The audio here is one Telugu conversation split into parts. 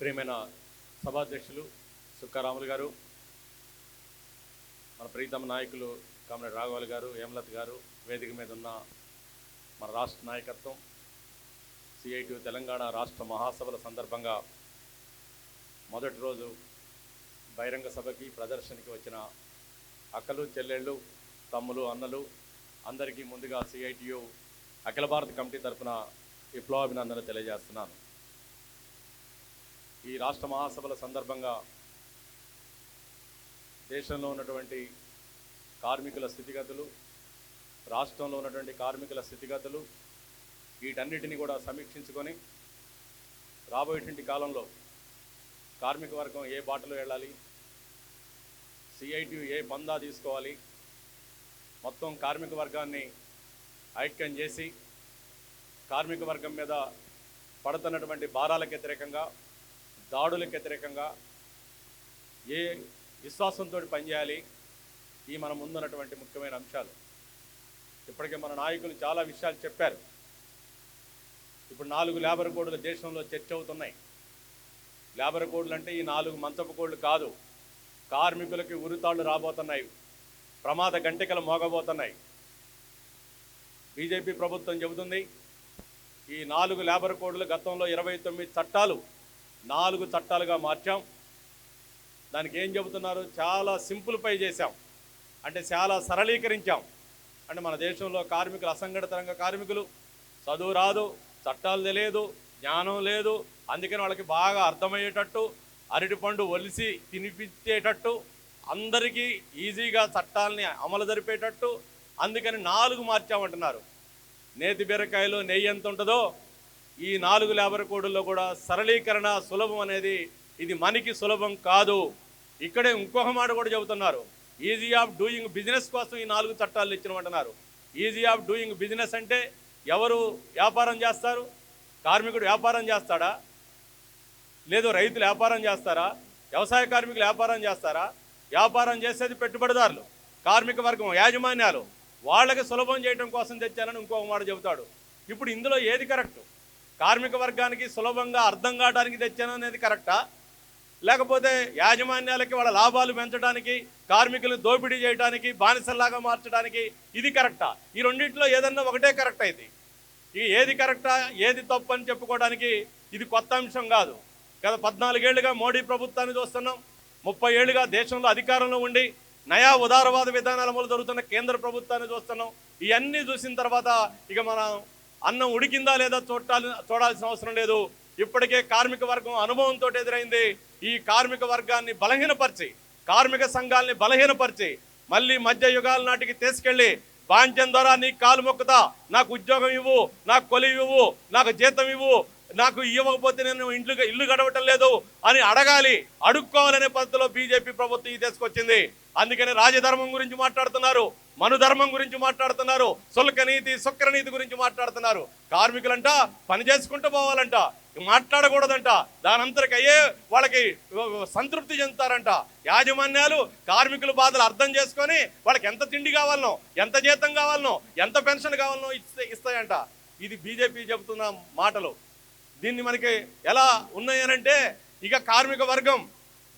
ప్రియమైన సభాధ్యక్షులు సుక్కారాములు గారు మన ప్రీతమ నాయకులు కామరెడ్ రాఘవల్ గారు హేమలత్ గారు వేదిక మీద ఉన్న మన రాష్ట్ర నాయకత్వం సిఐటి తెలంగాణ రాష్ట్ర మహాసభల సందర్భంగా మొదటి రోజు బహిరంగ సభకి ప్రదర్శనకి వచ్చిన అక్కలు చెల్లెళ్ళు తమ్ములు అన్నలు అందరికీ ముందుగా సిఐటియు అఖిల భారత కమిటీ తరఫున విప్లవాభినందనలు తెలియజేస్తున్నాను. ఈ రాష్ట్ర మహాసభల సందర్భంగా దేశంలో ఉన్నటువంటి కార్మికుల స్థితిగతులు రాష్ట్రంలో ఉన్నటువంటి కార్మికుల స్థితిగతులు వీటన్నిటిని కూడా సమీక్షించుకొని రాబోయేటువంటి కాలంలో కార్మిక వర్గం ఏ బాటలో వెళ్ళాలి సిఐటి ఏ పందా తీసుకోవాలి మొత్తం కార్మిక వర్గాన్ని ఐక్యం చేసి కార్మిక వర్గం మీద పడుతున్నటువంటి భారాలకు వ్యతిరేకంగా దాడులకు వ్యతిరేకంగా ఏ విశ్వాసంతో పనిచేయాలి? ఈ మన ముందున్నటువంటి ముఖ్యమైన అంశాలు. ఇప్పటికే మన నాయకులు చాలా విషయాలు చెప్పారు. ఇప్పుడు నాలుగు లేబర్ కోడ్లు దేశంలో చర్చ అవుతున్నాయి. లేబర్ కోడ్లు అంటే ఈ నాలుగు మంచపు కోడ్లు కాదు. కార్మికులకి ఉరితాళ్ళు రాబోతున్నాయి. ప్రమాద గంటికలు మోగబోతున్నాయి. బీజేపీ ప్రభుత్వం చెబుతుంది ఈ నాలుగు లేబర్ కోడ్లు గతంలో ఇరవై తొమ్మిది చట్టాలు నాలుగు చట్టాలుగా మార్చాం. దానికి ఏం చెబుతున్నారు? చాలా సింపుల్ఫై చేశాం. అంటే చాలా సరళీకరించాం. అంటే మన దేశంలో కార్మికులు అసంఘటిత రంగ కార్మికులు. చదువు రాదు చట్టాలు తెలియదు జ్ఞానం లేదు. అందుకని వాళ్ళకి బాగా అర్థమయ్యేటట్టు అరటిపండు ఒలిసి తినిపించేటట్టు అందరికీ ఈజీగా చట్టాలని అమలు జరిపేటట్టు అందుకని నాలుగు మార్చామంటున్నారు. నేతి బీరకాయలో నెయ్యి ఎంత ఉంటుందో ఈ నాలుగు లేబర్ కోడ్లో కూడా సరళీకరణ సులభం అనేది ఇది మనకి సులభం కాదు. ఇక్కడే ఇంకొక మాట కూడా చెబుతున్నారు. ఈజీ ఆఫ్ డూయింగ్ బిజినెస్ కోసం ఈ నాలుగు చట్టాలు ఇచ్చినమంటున్నారు ఈజీ ఆఫ్ డూయింగ్ బిజినెస్ అంటే ఎవరు వ్యాపారం చేస్తారు? కార్మికుడు వ్యాపారం చేస్తాడా? లేదు రైతులు వ్యాపారం చేస్తారా? వ్యవసాయ కార్మికులు వ్యాపారం చేస్తారా? వ్యాపారం చేసేది పెట్టుబడిదారులు కార్మిక వర్గం యాజమాన్యాలు. వాళ్ళకి సులభం చేయడం కోసం తెచ్చానని ఇంకొక మాట చెబుతాడు. ఇప్పుడు ఇందులో ఏది కరెక్టు? కార్మిక వర్గానికి సులభంగా అర్థం కావడానికి తెచ్చాను అనేది కరెక్టా? లేకపోతే యాజమాన్యాలకి వాళ్ళ లాభాలు పెంచడానికి కార్మికులను దోపిడీ చేయడానికి బానిసల్లాగా మార్చడానికి ఇది కరెక్టా? ఈ రెండింటిలో ఏదన్నా ఒకటే కరెక్ట్ అయింది ఈ ఏది కరెక్టా ఏది తప్పు అని చెప్పుకోవడానికి ఇది కొత్త అంశం కాదు. గత పద్నాలుగేళ్ళుగా మోడీ ప్రభుత్వాన్ని చూస్తున్నాం. ముప్పై ఏళ్ళుగా దేశంలో అధికారంలో ఉండి నయా ఉదారవాద విధానాల అమలు జరుగుతున్న కేంద్ర ప్రభుత్వాన్ని చూస్తున్నాం. ఇవన్నీ చూసిన తర్వాత ఇక మనం అన్నం ఉడికిందా లేదా చూడాలి చూడాల్సిన అవసరం లేదు. ఇప్పటికే కార్మిక వర్గం అనుభవంతో ఎదురైంది. ఈ కార్మిక వర్గాన్ని బలహీనపరిచి కార్మిక సంఘాలని బలహీనపరిచి మళ్ళీ మధ్య యుగాల నాటికి తీసుకెళ్ళి బాంఛం ద్వారా నీ కాలు మొక్కుతా. నాకు ఉద్యోగం ఇవ్వు నాకు కొలి ఇవ్వు నాకు జీతం ఇవ్వు నాకు ఇవ్వకపోతే నేను ఇండ్లు ఇల్లు గడవటం లేదు అని అడగాలి అడుక్కోవాలనే పద్ధతిలో బీజేపీ ప్రభుత్వం ఇది తీసుకొచ్చింది అందుకని రాజధర్మం గురించి మాట్లాడుతున్నారు. మనుధర్మం గురించి మాట్లాడుతున్నారు సుల్క నీతి శుక్ర నీతి గురించి మాట్లాడుతున్నారు. కార్మికులంట పని చేసుకుంటూ పోవాలంట మాట్లాడకూడదంట. దానంతరికి అయ్యే వాళ్ళకి సంతృప్తి చెందుతారంట. యాజమాన్యాలు కార్మికుల బాధలు అర్థం చేసుకొని వాళ్ళకి ఎంత తిండి కావాలనో ఎంత జీతం కావాలనో ఎంత పెన్షన్ కావాలనో ఇస్తే ఇస్తాయంట. ఇది బీజేపీ చెబుతున్న మాటలు. దీన్ని మనకి ఎలా ఉన్నాయనంటే ఇక కార్మిక వర్గం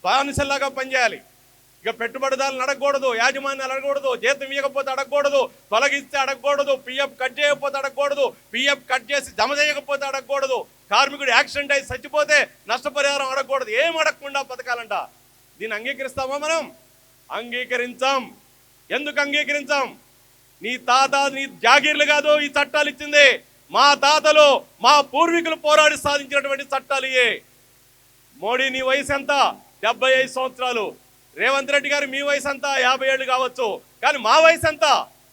బానిసల్లాగా పనిచేయాలి. ఇక పెట్టుబడిదారులను అడగకూడదు యాజమాన్యాలు అడగకూడదు జీతం ఇవ్వకపోతే అడగకూడదు తొలగిస్తే అడగకూడదు పిఎఫ్ కట్ చేయకపోతే అడగకూడదు పిఎఫ్ కట్ చేసి జమ చేయకపోతే అడగకూడదు కార్మికుడు యాక్సిడెంట్ అయి చచ్చిపోతే నష్టపరిహారం అడగకూడదు ఏం అడగకుండా బతకాలంట. దీన్ని అంగీకరిస్తామా మనం? అంగీకరించాం. ఎందుకు అంగీకరించాం? నీ తాత నీ జాగీర్లు కాదు ఈ చట్టాలు ఇచ్చింది. మా తాతలు మా పూర్వీకులు పోరాడి సాధించినటువంటి చట్టాలు ఇయే. మోడీ నీ వయసు ఎంత? డెబ్బై ఐదు సంవత్సరాలు. రేవంత్ రెడ్డి గారు మీ వయసు అంతా యాభై ఏళ్ళు కావచ్చు. కానీ మా వయసు ఎంత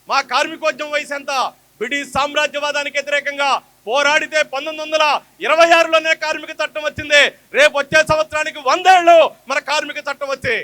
మా కార్మికోద్యమం వయసు ఎంత బ్రిటిష్ సామ్రాజ్యవాదానికి వ్యతిరేకంగా పోరాడితే పంతొమ్మిది వందల ఇరవై ఆరులోనే కార్మిక చట్టం వచ్చింది. రేపు వచ్చే సంవత్సరానికి వందేళ్ళు మన కార్మిక చట్టం వచ్చి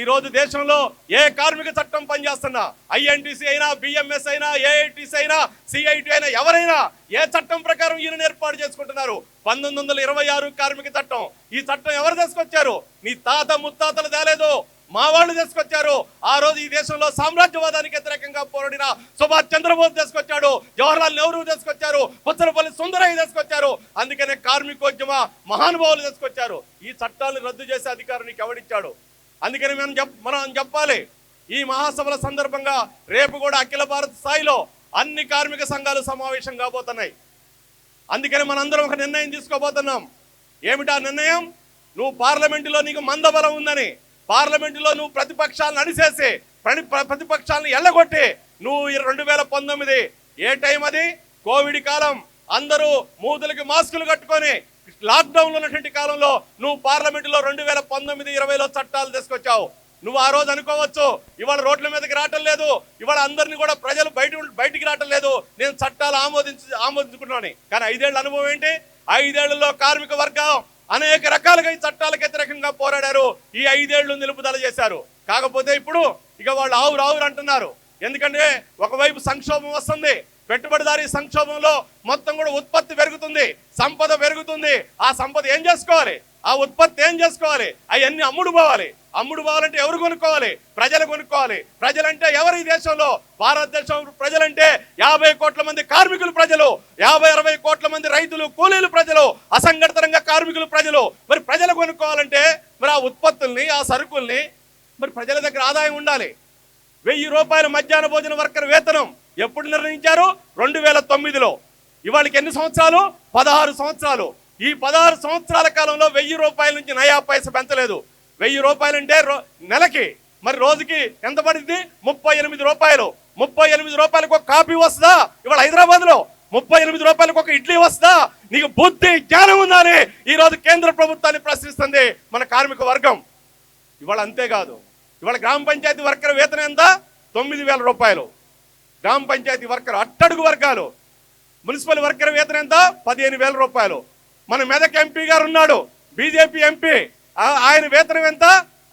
ఈ రోజు దేశంలో ఏ కార్మిక చట్టం పనిచేస్తున్నా? ఐఎన్టీసీ అయినా బిఎంఎస్ అయినా ఏఐటీసీ అయినా సిఐటి అయినా ఎవరైనా ఏ చట్టం ప్రకారం ఈయన ఏర్పాటు చేసుకుంటున్నారు? పంతొమ్మిది వందల ఇరవై ఆరు కార్మిక చట్టం. ఈ చట్టం ఎవరు తీసుకొచ్చారు? నీ తాత ముత్తాతలు తేలేదు. మా వాళ్ళు తీసుకొచ్చారు. ఆ రోజు ఈ దేశంలో సామ్రాజ్యవాదానికి వ్యతిరేకంగా పోరాడిన సుభాష్ చంద్రబోస్ తీసుకొచ్చాడు. జవహర్లాల్ నెహ్రూ తీసుకొచ్చారు. పుచ్చలపల్లి సుందరయ్య తీసుకొచ్చారు. అందుకనే కార్మికోద్యమ మహానుభావులు తీసుకొచ్చారు. ఈ చట్టాలను రద్దు చేసే అధికారం నీకు ఎవడిచ్చాడు? అందుకని మనం చెప్ మనం చెప్పాలి. ఈ మహాసభల సందర్భంగా రేపు కూడా అఖిల భారత స్థాయిలో అన్ని కార్మిక సంఘాలు సమావేశం కాబోతున్నాయి. అందుకని మనందరం ఒక నిర్ణయం తీసుకోబోతున్నాం. ఏమిటా నిర్ణయం? నువ్వు పార్లమెంటులో నీకు మందబలం ఉందని పార్లమెంటులో నువ్వు ప్రతిపక్షాలను అణిసేసి ప్రతి ప్రతిపక్షాలను ఎల్లగొట్టి నువ్వు ఈ రెండు వేల పంతొమ్మిది ఏ టైం అది? కోవిడ్ కాలం అందరూ మూతులకి మాస్కులు కట్టుకొని లాక్డౌన్లో ఉన్నటువంటి కాలంలో నువ్వు పార్లమెంటులో రెండు వేల పంతొమ్మిది ఇరవైలో చట్టాలు తీసుకొచ్చావు. నువ్వు ఆ రోజు అనుకోవచ్చు ఇవాళ రోడ్ల మీదకి రావటం లేదు ఇవాళ అందరినీ కూడా ప్రజలు బయట బయటికి రావటం లేదు నేను చట్టాలు ఆమోదించి ఆమోదించుకున్నాను కానీ ఐదేళ్ళ అనుభవం ఏంటి? ఐదేళ్ళలో కార్మిక వర్గం అనేక రకాలుగా ఈ చట్టాలకు వ్యతిరేకంగా పోరాడారు. ఈ ఐదేళ్ళు నిలుపుదల చేశారు. కాకపోతే ఇప్పుడు ఇక వాళ్ళు ఆవురు ఆవురు అంటున్నారు. ఎందుకంటే ఒకవైపు సంక్షోభం వస్తుంది పెట్టుబడిదారీ సంక్షోభంలో మొత్తం కూడా ఉత్పత్తి పెరుగుతుంది సంపద పెరుగుతుంది. ఆ సంపద ఏం చేసుకోవాలి? ఆ ఉత్పత్తి ఏం చేసుకోవాలి? అవన్నీ అమ్ముడు పోవాలి అమ్ముడు పోవాలంటే ఎవరు కొనుక్కోవాలి? ప్రజలు కొనుక్కోవాలి. ప్రజలంటే ఎవరు ఈ దేశంలో? భారతదేశం ప్రజలంటే యాభై కోట్ల మంది కార్మికులు ప్రజలు యాభై అరవై కోట్ల మంది రైతులు కూలీలు ప్రజలు అసంఘటిత రంగ కార్మికులు ప్రజలు. మరి ప్రజలు కొనుక్కోవాలంటే మరి ఆ ఉత్పత్తుల్ని ఆ సరుకుల్ని మరి ప్రజల దగ్గర ఆదాయం ఉండాలి. వెయ్యి రూపాయల మధ్యాహ్న భోజన వర్కర్ వేతనం. ఎప్పుడు నిర్ణయించారు? రెండు వేల తొమ్మిదిలో ఇవాళకి ఎన్ని సంవత్సరాలు? పదహారు సంవత్సరాలు. ఈ పదహారు సంవత్సరాల కాలంలో వెయ్యి రూపాయల నుంచి నయా పైస పెంచలేదు. వెయ్యి రూపాయలంటే రో- నెలకి మరి రోజుకి ఎంత పడింది? ముప్పై ఎనిమిది రూపాయలు. ముప్పై ఎనిమిది రూపాయలకు ఒక కాఫీ వస్తుందా? ఇవాళ హైదరాబాద్లో ముప్పై ఎనిమిది రూపాయలకు ఒక ఇడ్లీ వస్తుందా? నీకు బుద్ధి జ్ఞానం ఉందని ఈ రోజు కేంద్ర ప్రభుత్వాన్ని ప్రశ్నిస్తుంది మన కార్మిక వర్గం. ఇవాళ అంతేకాదు. ఇవాళ గ్రామ పంచాయతీ వర్కర్ వేతనం ఎంత? తొమ్మిది వేల రూపాయలు. గ్రామ పంచాయతీ వర్కర్ అట్టడుగు వర్గాలు. మున్సిపల్ వర్కర్ వేతనం ఎంత? పదిహేను వేల రూపాయలు. మన మెదక్ ఎంపీ గారు ఉన్నాడు బీజేపీ ఎంపీ. ఆయన వేతనం ఎంత?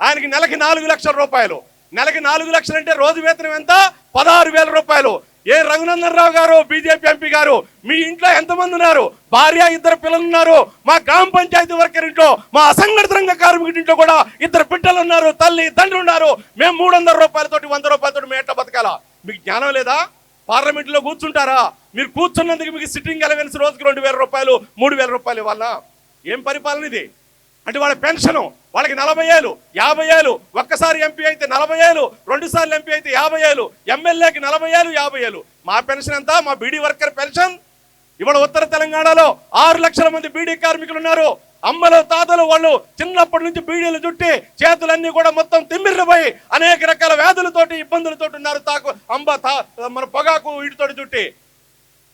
ఆయనకి నెలకి నాలుగు లక్షల రూపాయలు. నెలకి నాలుగు లక్షలు అంటే రోజు వేతనం ఎంత? పదహారు వేల రూపాయలు. ఏ రఘునందన్ రావు గారు బీజేపీ ఎంపీ గారు మీ ఇంట్లో ఎంతమంది ఉన్నారు? భార్య ఇద్దరు పిల్లలు ఉన్నారు. మా గ్రామ పంచాయతీ వర్కర్ ఇంట్లో మా అసంఘటిత రంగ కార్మికుడి ఇంట్లో కూడా ఇద్దరు పిట్టలు ఉన్నారు తల్లి తండ్రి ఉన్నారు. మేము మూడు వందల రూపాయలతోటి వంద రూపాయలతోటి మేము ఎట్లా బతకాలా? మీకు జ్ఞానం లేదా? పార్లమెంట్లో కూర్చుంటారా? మీరు కూర్చున్నందుకు మీకు సిట్టింగ్ అలవెన్స్ రోజుకి రెండు వేల రూపాయలు మూడు వేల రూపాయలు ఇవ్వాల? ఏం పరిపాలన ఇది? అంటే వాళ్ళ పెన్షన్ వాళ్ళకి నలభై ఏళ్ళు యాభై ఏళ్ళు ఒక్కసారి ఎంపీ అయితే నలభై ఏళ్ళు రెండు సార్లు ఎంపీ అయితే యాభై ఏళ్ళు ఎమ్మెల్యేకి నలభై ఏళ్ళు యాభై ఏళ్ళు. మా పెన్షన్ ఎంత? మా బీడీ వర్కర్ పెన్షన్? ఇవాళ ఉత్తర తెలంగాణలో ఆరు లక్షల మంది బీడీ కార్మికులు ఉన్నారు. అమ్మల తాతలు వాళ్ళు చిన్నప్పటి నుంచి బీడీలు చుట్టి చేతులన్నీ కూడా మొత్తం తిమ్మిర్రపోయి అనేక రకాల వ్యాధులతోటి ఇబ్బందులతోటి ఉన్నారు. తాకు అంబ తా మన పొగాకు వీటితోటి చుట్టి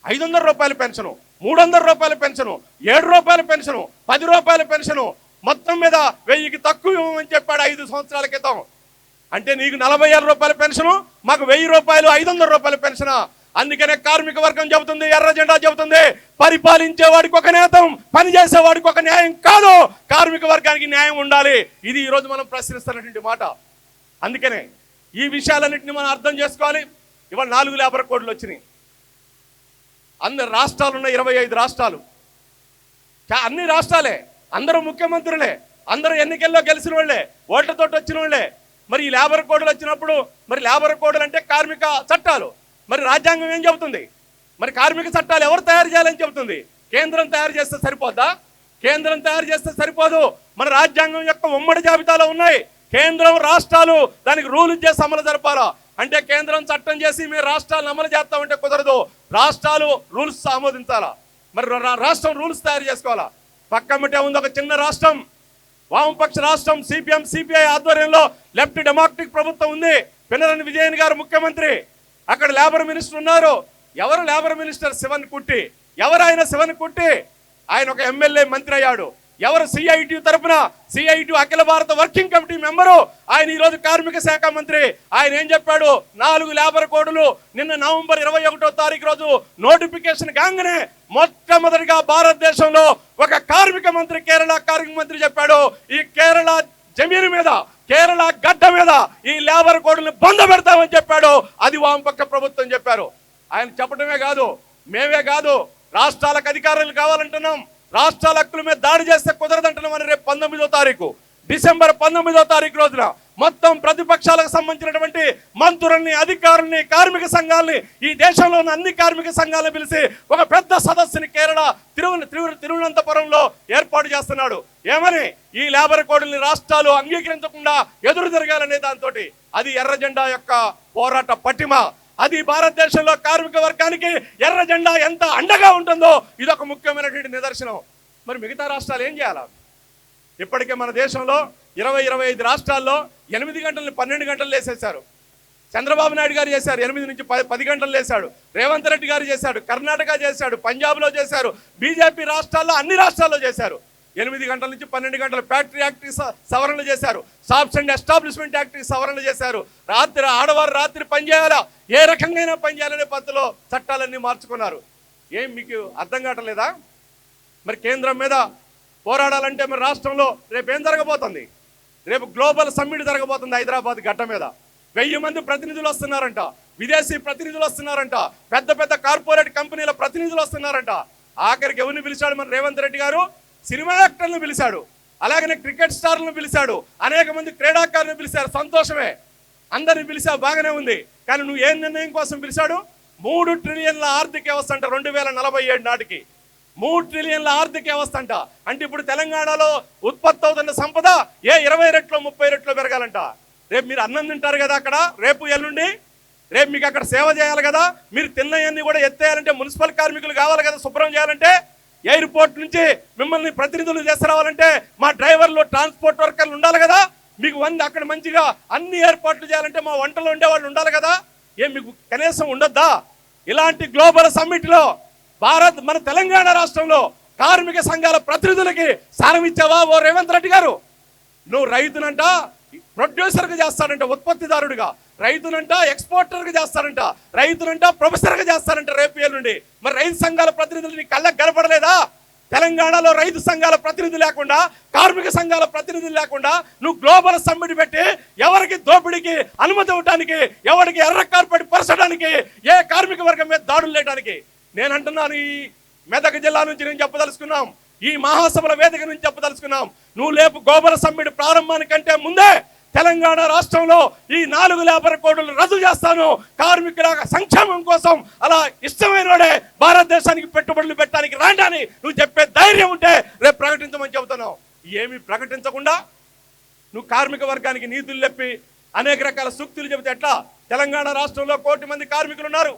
ఐదు వందల రూపాయల పెన్షను మూడు వందల రూపాయల పెన్షను ఏడు రూపాయల పెన్షను పది రూపాయల పెన్షను మొత్తం మీద వెయ్యికి తక్కువ ఇవ్వమని చెప్పాడు ఐదు సంవత్సరాల క్రితం. అంటే నీకు నలభై ఆరు రూపాయల పెన్షను మాకు వెయ్యి రూపాయలు ఐదు వందల రూపాయల పెన్షన్? అందుకనే కార్మిక వర్గం చెబుతుంది ఎర్ర జెండా చెబుతుంది. పరిపాలించే వాడికి ఒక నేతం పనిచేసే వాడికి ఒక న్యాయం కాదు. కార్మిక వర్గానికి న్యాయం ఉండాలి. ఇది ఈ రోజు మనం ప్రశ్నిస్తున్నటువంటి మాట. అందుకనే ఈ విషయాలన్నింటినీ మనం అర్థం చేసుకోవాలి. ఇవాళ నాలుగు లేబర్ కోడ్లు వచ్చినాయి. అందరు రాష్ట్రాలు ఉన్న ఇరవై ఐదు రాష్ట్రాలు. అన్ని రాష్ట్రాలే. అందరూ ముఖ్యమంత్రులే. అందరూ ఎన్నికల్లో గెలిచిన వాళ్ళే. ఓట్లతోటి వచ్చిన వాళ్ళే. మరి ఈ లేబర్ కోడ్లు వచ్చినప్పుడు మరి లేబర్ కోడ్లు అంటే కార్మిక చట్టాలు. మరి రాజ్యాంగం ఏం చెబుతుంది? మరి కార్మిక చట్టాలు ఎవరు తయారు చేయాలని చెబుతుంది? కేంద్రం తయారు చేస్తే సరిపోద్దా? కేంద్రం తయారు చేస్తే సరిపోదు. మన రాజ్యాంగం యొక్క ఉమ్మడి జాబితాలో ఉన్నాయి. కేంద్రం రాష్ట్రాలు దానికి రూల్ చేసి అమలు జరపాలా? అంటే కేంద్రం చట్టం చేసి మీరు రాష్ట్రాలను అమలు చేస్తామంటే కుదరదు. రాష్ట్రాలు రూల్స్ ఆమోదించాలా? మరి రా- రాష్ట్రం రూల్స్ తయారు చేసుకోవాలా? పక్కమ్మటే ఉంది ఒక చిన్న రాష్ట్రం. వామపక్ష రాష్ట్రం సిపిఎం సిపిఐ ఆధ్వర్యంలో లెఫ్ట్ డెమోక్రటిక్ ప్రభుత్వం ఉంది. పినరని విజయన్ గారు ముఖ్యమంత్రి. అక్కడ లేబర్ మినిస్టర్ ఉన్నారు. ఎవరు లేబర్ మినిస్టర్ శివన్ కుట్టి? ఎవరు ఆయన శివన్ కుట్టి? ఆయన ఒక ఎమ్మెల్యే మంత్రి అయ్యాడు. ఎవరు సిఐటి తరపున? సిఐటి అఖిల భారత వర్కింగ్ కమిటీ మెంబరు? ఆయన ఈ రోజు కార్మిక శాఖ మంత్రి. ఆయన ఏం చెప్పాడు? నాలుగు లేబర్ కోడ్లు నిన్న నవంబర్ ఇరవై ఒకటో తారీఖు రోజు నోటిఫికేషన్ కాగానే మొట్టమొదటిగా భారతదేశంలో ఒక కార్మిక మంత్రి కేరళ కార్మిక మంత్రి చెప్పాడు. ఈ కేరళ జమీను మీద కేరళ గడ్డ మీద ఈ లేబర్ కోడ్లను బంద పెడతామని చెప్పాడు. అది వామపక్ష ప్రభుత్వం చెప్పారు. ఆయన చెప్పడమే కాదు మేమే కాదు రాష్ట్రాలకు అధికారులు కావాలంటున్నాం. రాష్ట్రాల హక్కుల మీద దాడి చేస్తే కుదరదంటున్నామని రేపు పంతొమ్మిదో తారీఖు. డిసెంబర్ పంతొమ్మిదో తారీఖు రోజున మొత్తం ప్రతిపక్షాలకు సంబంధించినటువంటి మంత్రుల్ని అధికారుల్ని కార్మిక సంఘాలని ఈ దేశంలో ఉన్న అన్ని కార్మిక సంఘాలను పిలిచి ఒక పెద్ద సదస్సుని కేరళ తిరువ తిరువనంతపురంలో ఏర్పాటు చేస్తున్నాడు. ఏమని? ఈ లేబర్ కోడ్ని రాష్ట్రాలు అంగీకరించకుండా ఎదురు తిరగాలనే దాంతో అది ఎర్ర జెండా యొక్క పోరాట పటిమ. అది భారతదేశంలో కార్మిక వర్గానికి ఎర్ర జెండా ఎంత అండగా ఉంటుందో ఇది ఒక ముఖ్యమైనటువంటి నిదర్శనం. మరి మిగతా రాష్ట్రాలు ఏం చేయాలా? ఇప్పటికే మన దేశంలో ఇరవై ఇరవై ఐదు రాష్ట్రాల్లో ఎనిమిది గంటలని పన్నెండు గంటలు వేసేశారు చంద్రబాబు నాయుడు గారు చేశారు ఎనిమిది నుంచి పది పది గంటలు వేశాడు రేవంత్ రెడ్డి గారు చేశాడు కర్ణాటక చేశాడు పంజాబ్లో చేశారు బీజేపీ రాష్ట్రాల్లో అన్ని రాష్ట్రాల్లో చేశారు. ఎనిమిది గంటల నుంచి పన్నెండు గంటల ఫ్యాక్టరీ యాక్ట్ సవరణలు చేశారు. షాప్స్ అండ్ ఎస్టాబ్లిష్మెంట్ యాక్ట్ సవరణలు చేశారు. రాత్రి ఆడవారు రాత్రి పనిచేయాలా ఏ రకంగా పనిచేయాలనే పద్ధతిలో చట్టాలన్నీ మార్చుకున్నారు. ఏం మీకు అర్థం కావట్లేదా? మరి కేంద్రం మీద పోరాడాలంటే మరి రాష్ట్రంలో రేపు ఏం జరగబోతుంది? రేపు గ్లోబల్ సమ్మిట్ జరగబోతుంది హైదరాబాద్ గట్ట మీద. వెయ్యి మంది ప్రతినిధులు వస్తున్నారంట. విదేశీ ప్రతినిధులు వస్తున్నారంట. పెద్ద పెద్ద కార్పొరేట్ కంపెనీల ప్రతినిధులు వస్తున్నారంట. ఆఖరికి ఎవరిని పిలిచాడు మన రేవంత్ రెడ్డి గారు? సినిమా యాక్టర్లను పిలిచాడు. అలాగనే క్రికెట్ స్టార్లను పిలిచాడు. అనేక మంది క్రీడాకారులను పిలిచారు. సంతోషమే. అందరిని పిలిచా బాగానే ఉంది. కానీ నువ్వు ఏం నిర్ణయం కోసం పిలిచాడు? మూడు ట్రిలియన్ల ఆర్థిక వ్యవస్థ అంట రెండు వేల నలభై ఏడు నాటికి. మూడు ట్రిలియన్ల ఆర్థిక వ్యవస్థ అంట. అంటే ఇప్పుడు తెలంగాణలో ఉత్పత్తి అవుతున్న సంపద ఏ ఇరవై రెట్లో ముప్పై రెట్లో పెరగాలంట. రేపు మీరు అన్నం తింటారు కదా అక్కడ రేపు ఎల్లుండి రేపు మీకు అక్కడ సేవ చేయాలి కదా మీరు తిన్నయన్ని కూడా ఎత్తేయాలంటే మున్సిపల్ కార్మికులు కావాలి కదా శుభ్రం చేయాలంటే ఎయిర్పోర్ట్ నుంచి మిమ్మల్ని ప్రతినిధులు తీసుకురావాలంటే మా డ్రైవర్లు ట్రాన్స్పోర్ట్ వర్కర్లు ఉండాలి కదా మీకు వంద అక్కడ మంచిగా అన్ని ఏర్పాట్లు చేయాలంటే మా వంటలు ఉండేవాళ్ళు ఉండాలి కదా ఏం మీకు కనీసం ఉండొద్దా? ఇలాంటి గ్లోబల్ సమ్మిట్లో భారత్ మన తెలంగాణ రాష్ట్రంలో కార్మిక సంఘాల ప్రతినిధులకి సారం ఇచ్చావా ఓ రేవంత్ రెడ్డి గారు? నువ్వు రైతునంట ప్రొడ్యూసర్గా చేస్తాడంట ఉత్పత్తిదారుడిగా. రైతునంట ఎక్స్పోర్టర్గా చేస్తాడంట రైతునంట ప్రొఫెసర్గా చేస్తాడంట రేపు ఏళ్ళుండి మరి రైతు సంఘాల ప్రతినిధులు నీ కళ్ళకు కనపడలేదా? తెలంగాణలో రైతు సంఘాల ప్రతినిధి లేకుండా కార్మిక సంఘాల ప్రతినిధులు లేకుండా నువ్వు గ్లోబల్ సమ్మిట్ పెట్టి ఎవరికి దోపిడీకి అనుమతి ఇవ్వడానికి ఎవరికి ఎర్ర కార్పెట్ పరచడానికి ఏ కార్మిక వర్గం మీద దాడులు లేయడానికి నేను అంటున్నాను ఈ మెదక్ జిల్లా నుంచి నేను చెప్పదలుచుకున్నాం. ఈ మహాసభల వేదిక నుంచి చెప్పదలుచుకున్నాం. నువ్వు లేపు గోబల సమ్మిడి ప్రారంభానికంటే ముందే తెలంగాణ రాష్ట్రంలో ఈ నాలుగు లేబర్ కోడ్లు రద్దు చేస్తాను. కార్మికుల సంక్షేమం కోసం అలా ఇష్టమైన వాడే భారతదేశానికి పెట్టుబడులు పెట్టడానికి రాండి నువ్వు చెప్పే ధైర్యం ఉంటే రేపు ప్రకటించమని చెబుతున్నావు. ఏమి ప్రకటించకుండా నువ్వు కార్మిక వర్గానికి నీతులు చెప్పి అనేక రకాల సూక్తులు చెబితే ఎట్లా? తెలంగాణ రాష్ట్రంలో కోటి మంది కార్మికులు ఉన్నారు.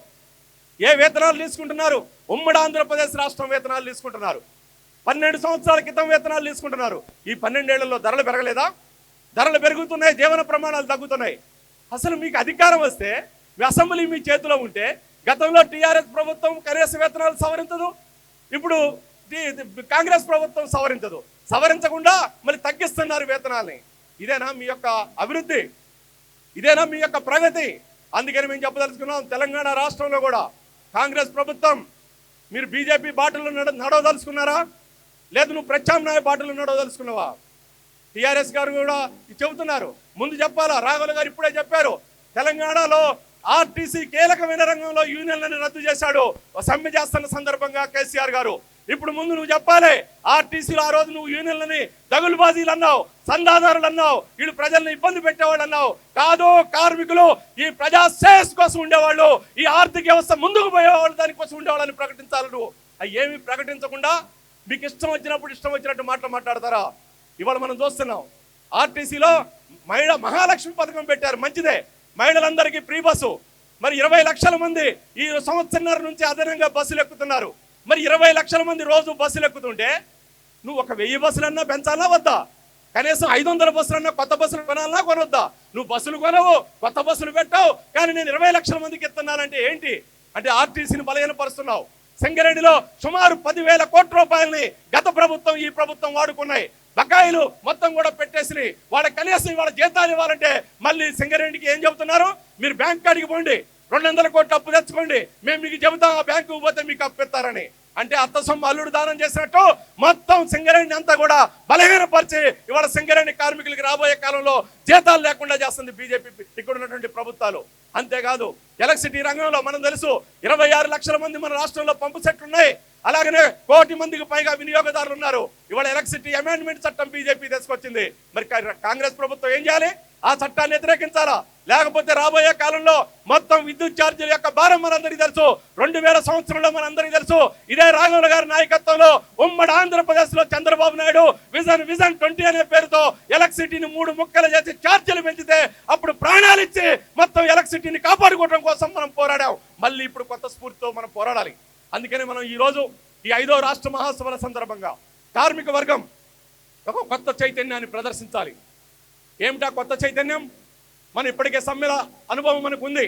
ఏ వేతనాలు తీసుకుంటున్నారు? ఉమ్మడి ఆంధ్రప్రదేశ్ రాష్ట్రం వేతనాలు తీసుకుంటున్నారు. పన్నెండు సంవత్సరాల క్రితం వేతనాలు తీసుకుంటున్నారు. ఈ పన్నెండేళ్ళలో ధరలు పెరగలేదా? ధరలు పెరుగుతున్నాయి జీవన ప్రమాణాలు తగ్గుతున్నాయి. అసలు మీకు అధికారం వస్తే మీ అసెంబ్లీ మీ చేతిలో ఉంటే గతంలో టీఆర్ఎస్ ప్రభుత్వం కనీస వేతనాలు సవరించదు. ఇప్పుడు కాంగ్రెస్ ప్రభుత్వం సవరించదు. సవరించకుండా మళ్ళీ తగ్గిస్తున్నారు వేతనాలని. ఇదేనా మీ యొక్క అభివృద్ధి? ఇదేనా మీ యొక్క ప్రగతి? అందుకని మేము చెప్పదలుచుకున్నాం తెలంగాణ రాష్ట్రంలో కూడా కాంగ్రెస్ ప్రభుత్వం మీరు బీజేపీ బాటలు నడ నడవదలుచుకున్నారా? లేదు నువ్వు ప్రత్యామ్నాయ బాటలు నడవదలుచుకున్నావా? టీఆర్ఎస్ గారు కూడా చెబుతున్నారు. ముందు చెప్పాలా? రాఘుల్ గారు ఇప్పుడే చెప్పారు. తెలంగాణలో ఆర్టీసీ కీలకమైన రంగంలో యూనియన్లను రద్దు చేశాడు. సమ్మె చేస్తున్న సందర్భంగా కేసీఆర్ గారు. ఇప్పుడు ముందు నువ్వు చెప్పాలి. ఆర్టీసీలో ఆ రోజు నువ్వు యూనియన్లని దగులుబాజీలు అన్నావు సందాదారులు అన్నావు వీళ్ళు ప్రజల్ని ఇబ్బంది పెట్టేవాళ్ళు అన్నావు కాదు కార్మికులు ఈ ప్రజా శ్రేయస్ కోసం ఉండేవాళ్ళు ఈ ఆర్థిక వ్యవస్థ ముందుకు పోయేవాళ్ళు దానికోసం ఉండేవాళ్ళని ప్రకటించాలి నువ్వు. అవి ఏమి ప్రకటించకుండా మీకు ఇష్టం వచ్చినప్పుడు ఇష్టం వచ్చినట్టు మాటలు మాట్లాడతారా? ఇవాళ మనం చూస్తున్నాం ఆర్టీసీలో మహిళ మహాలక్ష్మి పథకం పెట్టారు మంచిదే. మహిళలందరికీ ఫ్రీ బస్సు. మరి ఇరవై లక్షల మంది ఈ సంవత్సరం నుంచి అదనంగా బస్సులు ఎక్కుతున్నారు. మరి ఇరవై లక్షల మంది రోజు బస్సులు ఎక్కుతుంటే నువ్వు ఒక వెయ్యి బస్సులన్నా పెంచాలా వద్దా? కనీసం ఐదు వందల బస్సులన్నా కొత్త బస్సులు కొనాలన్నా కొనొద్దా? నువ్వు బస్సులు కొనవు కొత్త బస్సులు పెట్టావు. కానీ నేను ఇరవై లక్షల మందికి ఇస్తున్నానంటే ఏంటి? అంటే ఆర్టీసీని బలహీనపరుస్తున్నావు. సింగరేణిలో సుమారు పదివేల కోట్ల రూపాయలని గత ప్రభుత్వం ఈ ప్రభుత్వం వాడుకున్నాయి. బకాయిలు మొత్తం కూడా పెట్టేసి వాళ్ళ కనీసం వాళ్ళ జీతాలు ఇవ్వాలంటే మళ్ళీ సింగరేణికి ఏం చెబుతున్నారు? మీరు బ్యాంక్ కాడికి పోండి. రెండు వందల కోట్లు అప్పు తెచ్చుకోండి. మేము మీకు చెబుతాం ఆ బ్యాంకు పోతే మీకు అప్పు ఇస్తారని. అంటే అత్త సొమ్ము అల్లుడు దానం చేసినట్టు మొత్తం సింగరేణి అంతా కూడా బలహీనపరిచి ఇవాళ సింగరేణి కార్మికులకి రాబోయే కాలంలో జీతాలు లేకుండా చేస్తుంది బీజేపీ ఇక్కడ ఉన్నటువంటి ప్రభుత్వాలు. అంతేకాదు ఎలక్ట్రిసిటీ రంగంలో మనం తెలుసు ఇరవై ఆరు లక్షల మంది మన రాష్ట్రంలో పంపు సెట్లు ఉన్నాయి. అలాగనే కోటి మందికి పైగా వినియోగదారులు ఉన్నారు. ఇవాళ ఎలక్ట్రిసిటీ అమెండ్మెంట్ చట్టం బీజేపీ తీసుకొచ్చింది. మరి కాంగ్రెస్ ప్రభుత్వం ఏం చేయాలి? ఆ చట్టాన్ని వ్యతిరేకించాలా? లేకపోతే రాబోయే కాలంలో మొత్తం విద్యుత్ ఛార్జీల యొక్క భారం మనందరికీ తెలుసు. రెండు వేల సంవత్సరంలో మనందరికీ తెలుసు. ఇదే రాఘవుల గారి నాయకత్వంలో ఉమ్మడి ఆంధ్రప్రదేశ్లో Chandrababu Naidu vision vision twenty అనే పేరుతో ఎలక్ట్రిసిటీని మూడు ముక్కలు చేసి ఛార్జీలు పెంచితే అప్పుడు ప్రాణాలు ఇచ్చి మొత్తం ఎలక్ట్రిసిటీని కాపాడుకోవడం కోసం మనం పోరాడాం. మళ్ళీ ఇప్పుడు కొత్త స్ఫూర్తితో మనం పోరాడాలి. అందుకని మనం ఈ రోజు ఈ ఐదో రాష్ట్ర మహాసభల సందర్భంగా కార్మిక వర్గం ఒక కొత్త చైతన్యాన్ని ప్రదర్శించాలి. ఏమిటా కొత్త చైతన్యం? మనం ఇప్పటికే సమ్మెల అనుభవం మనకు ఉంది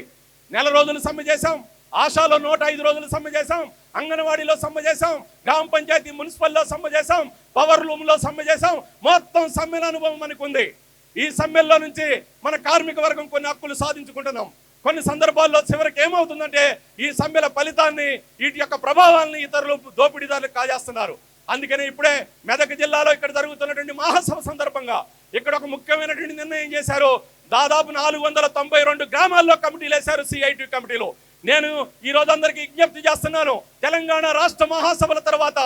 నెల రోజులు సమ్మె చేశాం. ఆశాలో నూట ఐదు రోజులు సమ్మె చేశాం. అంగన్వాడీలో సమ్మె చేశాం. గ్రామ పంచాయతీ మున్సిపల్లో సమ్మె చేశాం. పవర్ రూమ్లో సమ్మె చేశాం. మొత్తం సమ్మెల అనుభవం మనకు ఉంది ఈ సమ్మెల్లో నుంచి మన కార్మిక వర్గం కొన్ని హక్కులు సాధించుకుంటున్నాం. కొన్ని సందర్భాల్లో చివరికి ఏమవుతుందంటే ఈ సమ్మెల ఫలితాన్ని వీటి యొక్క ప్రభావాలని ఇతరులు దోపిడీదారులు కాజేస్తున్నారు. అందుకని ఇప్పుడే మెదక్ జిల్లాలో ఇక్కడ జరుగుతున్నటువంటి మహాసభ సందర్భంగా ఇక్కడ ఒక ముఖ్యమైనటువంటి నిర్ణయం చేశారు. దాదాపు నాలుగు వందల తొంభై రెండు గ్రామాల్లో కమిటీలు వేశారు సిఐటి కమిటీలో. నేను ఈ రోజు అందరికీ విజ్ఞప్తి చేస్తున్నాను. తెలంగాణ రాష్ట్ర మహాసభల తర్వాత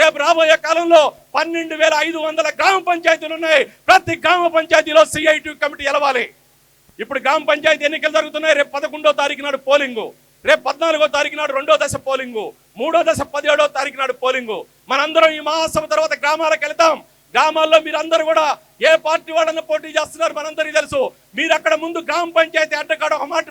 రేపు రాబోయే కాలంలో పన్నెండు వేల ఐదు వందల గ్రామ పంచాయతీలు ఉన్నాయి. ప్రతి గ్రామ పంచాయతీలో సిఐటి కమిటీ ఎలవాలి. ఇప్పుడు గ్రామ పంచాయతీ ఎన్నికలు జరుగుతున్నాయి. రేపు పదకొండో తారీఖు నాడు పోలింగు. రేపు పద్నాలుగో తారీఖు నాడు రెండో దశ పోలింగు. మూడో దశ పదిహేడో తారీఖు నాడు పోలింగు. మనందరం ఈ మహాసభ తర్వాత గ్రామాలకు వెళ్తాం. గ్రామాల్లో మీరందరూ కూడా ఏ పార్టీ వాళ్ళని పోటీ చేస్తున్నారు మనందరికీ తెలుసు. మీరు అక్కడ ముందు గ్రామ పంచాయతీ అడ్డకాడ ఒక మాట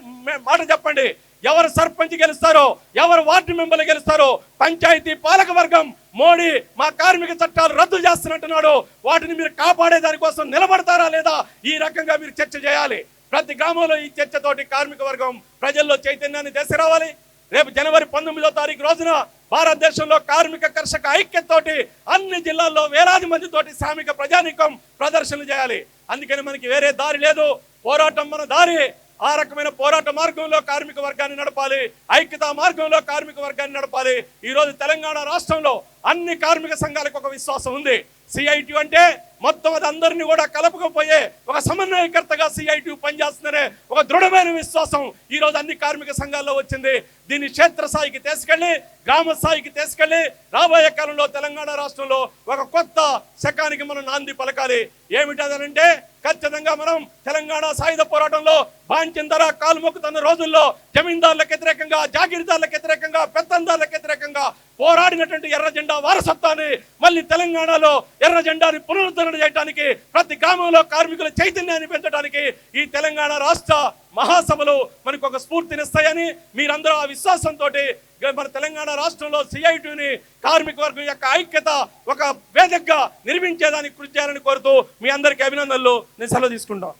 మాట చెప్పండి. ఎవరు సర్పంచ్ గెలుస్తారో ఎవరు వార్డు మెంబర్లు గెలుస్తారో పంచాయతీ పాలక వర్గం మోడీ మా కార్మిక చట్టాలు రద్దు చేస్తున్నట్టున్నాడు. వాటిని మీరు కాపాడే దానికోసం నిలబడతారా లేదా? ఈ రకంగా మీరు చర్చ చేయాలి. ప్రతి గ్రామంలో ఈ చర్చతోటి కార్మిక వర్గం ప్రజల్లో చైతన్యాన్ని తీసుకురావాలి రేపు జనవరి పంతొమ్మిదో తారీఖు రోజున భారతదేశంలో కార్మిక కర్షక ఐక్యతతోటి అన్ని జిల్లాల్లో వేలాది మందితోటి శ్రామిక ప్రజానీకం ప్రదర్శనలు చేయాలి. అందుకని మనకి వేరే దారి లేదు. పోరాటం మన దారి. ఆ రకమైన పోరాట మార్గంలో కార్మిక వర్గాన్ని నడపాలి. ఐక్యతా మార్గంలో కార్మిక వర్గాన్ని నడపాలి. ఈరోజు తెలంగాణ రాష్ట్రంలో అన్ని కార్మిక సంఘాలకు ఒక విశ్వాసం ఉంది. సిఐటి అంటే మొత్తం అది అందరినీ కూడా కలపకపోయే ఒక సమన్వయకర్తగా సిఐటి పనిచేస్తుందనే ఒక దృఢమైన విశ్వాసం ఈ రోజు అన్ని కార్మిక సంఘాల్లో వచ్చింది. దీన్ని క్షేత్రస్థాయికి తీసుకెళ్ళి తీసుకెళ్ళి గ్రామ స్థాయికి తీసుకెళ్ళి రాబోయే కాలంలో తెలంగాణ రాష్ట్రంలో ఒక కొత్త శకానికి మనం నాంది పలకాలి. ఏమిటదనంటే ఖచ్చితంగా మనం తెలంగాణ సాయుధ పోరాటంలో బాంచిందర కాలు మొక్కుతున్న రోజుల్లో జమీందారులకు వ్యతిరేకంగా జాగీర్దారులకు వ్యతిరేకంగా పెత్తందారులకు వ్యతిరేకంగా పోరాడినటువంటి ఎర్ర జెండా వారసత్వాన్ని మళ్ళీ తెలంగాణలో ఎర్ర జెండాని పునరుద్ధరణ చేయడానికి ప్రతి గ్రామంలో కార్మికుల చైతన్యాన్ని పెంచడానికి ఈ తెలంగాణ రాష్ట్ర మహాసభలు మనకు ఒక స్ఫూర్తినిస్తాయని మీరందరూ ఆ విశ్వాసంతో మన తెలంగాణ రాష్ట్రంలో సిఐటిని కార్మిక వర్గం యొక్క ఐక్యత ఒక వేదికగా నిర్మించేదానికి కృషి చేయాలని కోరుతూ మీ అందరికీ అభినందనలు. నేను సెలవు తీసుకుంటాను.